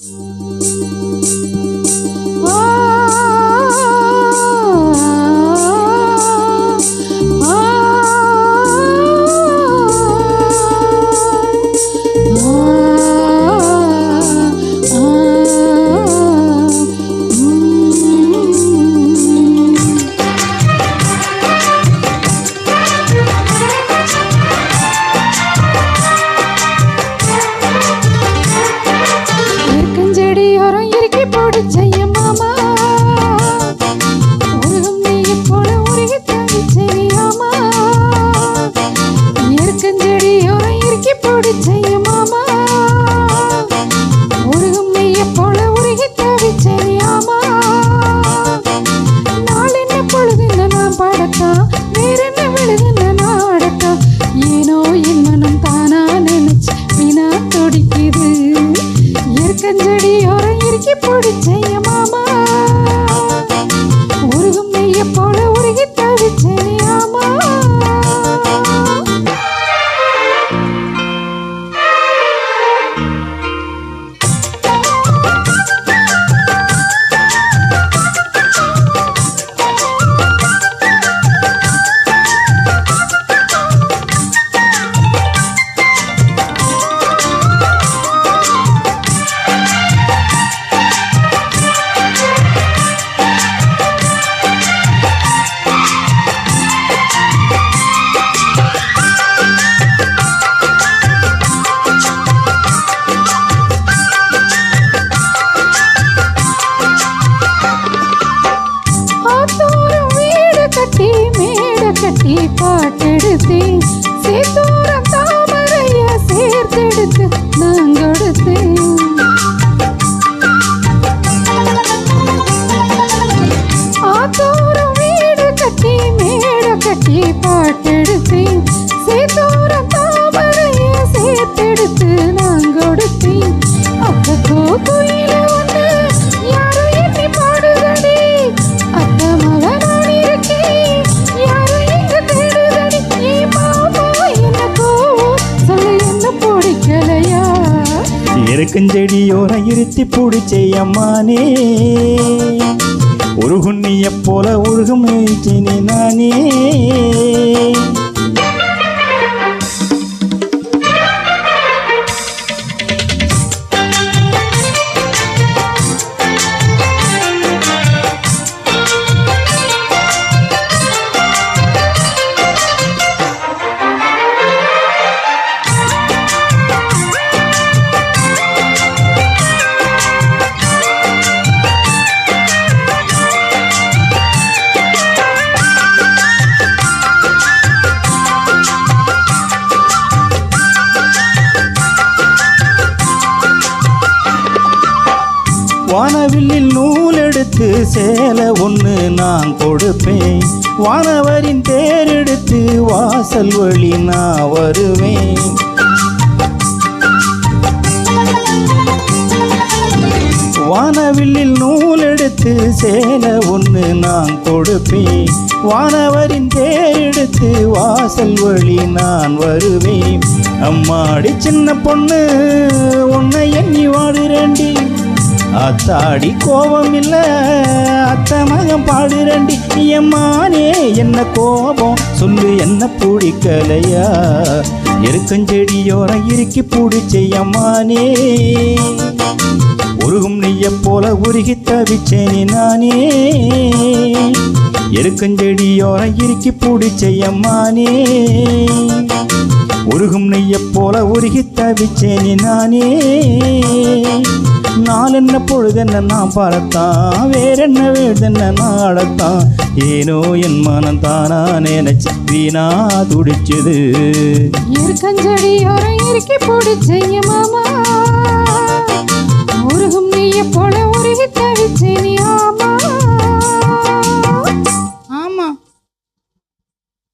இருக்கஞ்செடியோரம் பொழுதென்ன நான் பாடத்தான் வேறென்ன விழுதென்ன ஏனோ என் மனம் தானா நினைச்சு வினா துடிக்குது. இருக்கஞ்செடி ஓரம் இறுக்கி பிடிச்சையமா பிடிக்கலையா எருக்கஞ்செடியோர இருத்தி பிடிச்சே அம்மானே உருகுண்ணிய போல உருகும் நானே. வானவில்லில் நூல் எடுத்து சேலை ஒன்று நான் கொடுப்பேன். வானவரின் தேரெடுத்து வாசல் வழி நான் வருவேன். வானவில்லில் நூல் எடுத்து சேலை ஒன்று நான் கொடுப்பேன். வானவரின் தேரெடுத்து வாசல் வழி நான் வருவேன். அம்மாடி சின்ன பொண்ணு உன்னை எண்ணி வாடுறேண்டி அத்தாடி கோபம் இல்லை அத்த மகம் பாடுறண்டி. எம்மானே என்ன கோபம்? சொல்லு என்ன பிடிக்கலையா? எருக்கஞ்செடியோர இறுக்கி பிடிச்ச அம்மானே. உருகும் நெய்ய போல உருகி தவிச்சேனே நானே. எருக்கஞ்செடியோர இறுக்கி பிடிச்ச அம்மானே. உருகும் நெய்ய போல உருகி தவிச்சேனே நானே. நாளென்ன பொழுதென்ன நான் பார்த்தான். வேறென்ன வேதென்ன நாடத்தான் ஏனோ என் மனம் தானா நினைச்சு வீணா துடிச்சது. இருக்கஞ்செடி ஓரம் இறுக்கி பிடிச்சைய மாமா. உருகும் நீ எப்போ